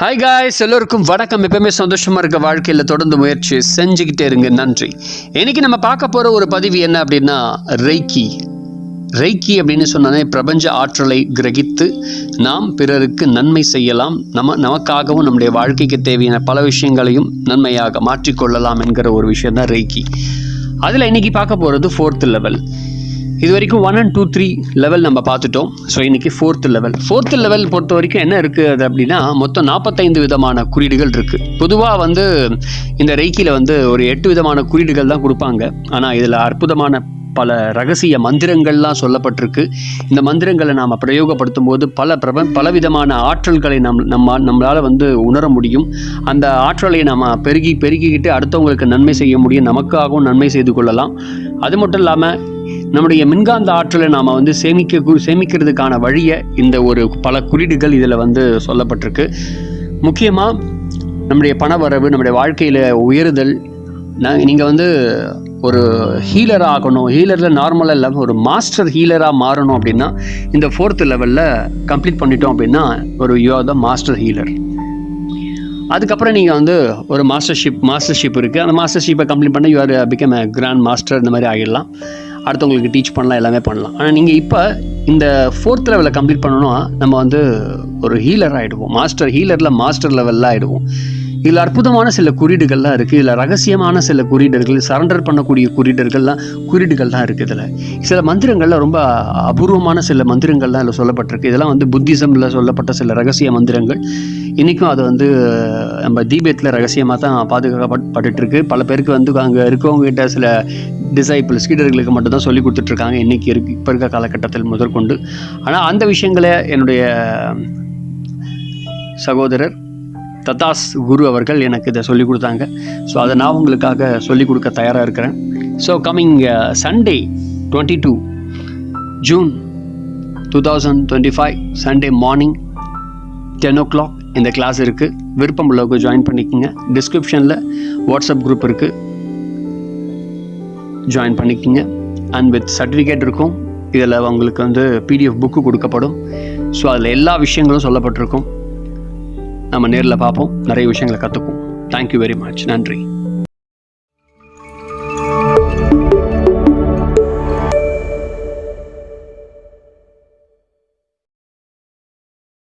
Hi guys எல்லோருக்கும் வணக்கம். எப்பவுமே சந்தோஷமாக இருக்க வாழ்க்கையில் தொடர்ந்து முயற்சி செஞ்சுக்கிட்டே இருங்க. நன்றி. இன்னைக்கு நம்ம பார்க்க போகிற ஒரு பதிவு என்ன அப்படின்னா ரெய்கி ரெய்கி அப்படின்னு சொன்னாலே பிரபஞ்ச ஆற்றலை கிரகித்து நாம் பிறருக்கு நன்மை செய்யலாம். நம்ம நமக்காகவும் நம்முடைய வாழ்க்கைக்கு தேவையான பல விஷயங்களையும் நன்மையாக மாற்றிக்கொள்ளலாம் என்கிற ஒரு விஷயம் தான் ரெய்கி அதில் இன்னைக்கு பார்க்க போகிறது ஃபோர்த் லெவல் இது வரைக்கும் one and two three level நம்ம பார்த்துட்டோம். ஸோ இன்னைக்கு ஃபோர்த் லெவல் ஃபோர்த் லெவல் பொறுத்த வரைக்கும் என்ன இருக்குது அது அப்படின்னா மொத்தம் நாற்பத்தைந்து விதமான குறியீடுகள் இருக்குது பொதுவாக வந்து இந்த ரெய்க்கியில் வந்து ஒரு எட்டு விதமான குறியீடுகள் தான் கொடுப்பாங்க. ஆனால் இதில் அற்புதமான பல ரகசிய மந்திரங்கள்லாம் சொல்லப்பட்டிருக்கு. இந்த மந்திரங்களை நாம் பிரயோகப்படுத்தும் போது பல பிரப பலவிதமான ஆற்றல்களை நம் நம்ம நம்மளால் வந்து உணர முடியும். அந்த ஆற்றலை நாம் பெருகி பெருகிக்கிட்டு அடுத்தவங்களுக்கு நன்மை செய்ய முடியும். நமக்காகவும் நன்மை செய்து கொள்ளலாம். அது மட்டும் இல்லாமல் நம்முடைய மின்காந்த ஆற்றலை நாம் வந்து சேமிக்க சேமிக்கிறதுக்கான வழியை இந்த ஒரு பல குறியீடுகள் இதில் வந்து சொல்லப்பட்டிருக்கு. முக்கியமாக நம்முடைய பணவரவு நம்முடைய வாழ்க்கையில் உயருதல் நான் நீங்கள் வந்து ஒரு ஹீலர் ஆகணும் ஹீலரில் நார்மலாக இல்லாமல் ஒரு மாஸ்டர் ஹீலராக மாறணும் அப்படின்னா இந்த ஃபோர்த் லெவலில் கம்ப்ளீட் பண்ணிட்டோம் அப்படின்னா ஒரு you are the master healer அதுக்கப்புறம் நீங்கள் வந்து ஒரு மாஸ்டர்ஷிப் மாஸ்டர்ஷிப் இருக்குது அந்த மாஸ்டர்ஷிப்பை கம்ப்ளீட் பண்ண you are become uh, a grand master இந்த மாதிரி ஆகிடலாம். அடுத்தவங்களுக்கு டீச் பண்ணலாம் எல்லாமே பண்ணலாம். ஆனால் நீங்கள் இப்போ இந்த ஃபோர்த் லெவலில் கம்ப்ளீட் பண்ணணும்னா நம்ம வந்து ஒரு ஹீலர் ஆகிடுவோம் மாஸ்டர் ஹீலரில் மாஸ்டர் லெவலில் ஆகிடுவோம் இதில் அற்புதமான சில குறியீடுகள்லாம் இருக்குது இதில் ரகசியமான சில குறியீடுகள் சரண்டர் பண்ணக்கூடிய குறியீடுகள்லாம் குறியீடுகள்லாம் இருக்குது இதில். சில மந்திரங்கள்லாம் ரொம்ப அபூர்வமான சில மந்திரங்கள்லாம் இதில் சொல்லப்பட்டிருக்கு. இதெல்லாம் வந்து புத்திசமில் சொல்லப்பட்ட சில ரகசிய மந்திரங்கள். இன்றைக்கும் அது வந்து நம்ம தீபத்தில் ரகசியமாக தான் பாதுகாக்கப்பட்டுருக்கு பல பேருக்கு வந்து அங்கே இருக்கவங்ககிட்ட சில டிசைபிள்ஸ் ஸ்கீடர்களுக்கு மட்டும்தான் சொல்லி கொடுத்துட்ருக்காங்க. இன்றைக்கி இருக்கு இப்போ இருக்க காலகட்டத்தில் முதற்கொண்டு. ஆனால் அந்த விஷயங்களை என்னுடைய சகோதரர் ததாஸ் குரு அவர்கள் எனக்கு இதை சொல்லிக் கொடுத்தாங்க. ஸோ அதை நான் உங்களுக்காக சொல்லிக் கொடுக்க தயாராக இருக்கிறேன். So coming Sunday twenty two June two thousand twenty five Sunday morning ten o'clock இந்த கிளாஸ் இருக்குது விருப்பம் உள்ளவங்க ஜாயின் பண்ணிக்கோங்க. டிஸ்கிரிப்ஷனில் வாட்ஸ்அப் குரூப் இருக்குது ஜாயின் பண்ணிக்கோங்க. அண்ட் வித் சர்டிஃபிகேட் இருக்கும். இதில் உங்களுக்கு வந்து பிடிஎஃப் புக்கு கொடுக்கப்படும். ஸோ அதில் எல்லா விஷயங்களும் சொல்லப்பட்டிருக்கும். நம்ம நேரில் பார்ப்போம். நிறைய விஷயங்களை கற்றுக்கும் தேங்க்யூ வெரி மச் நன்றி.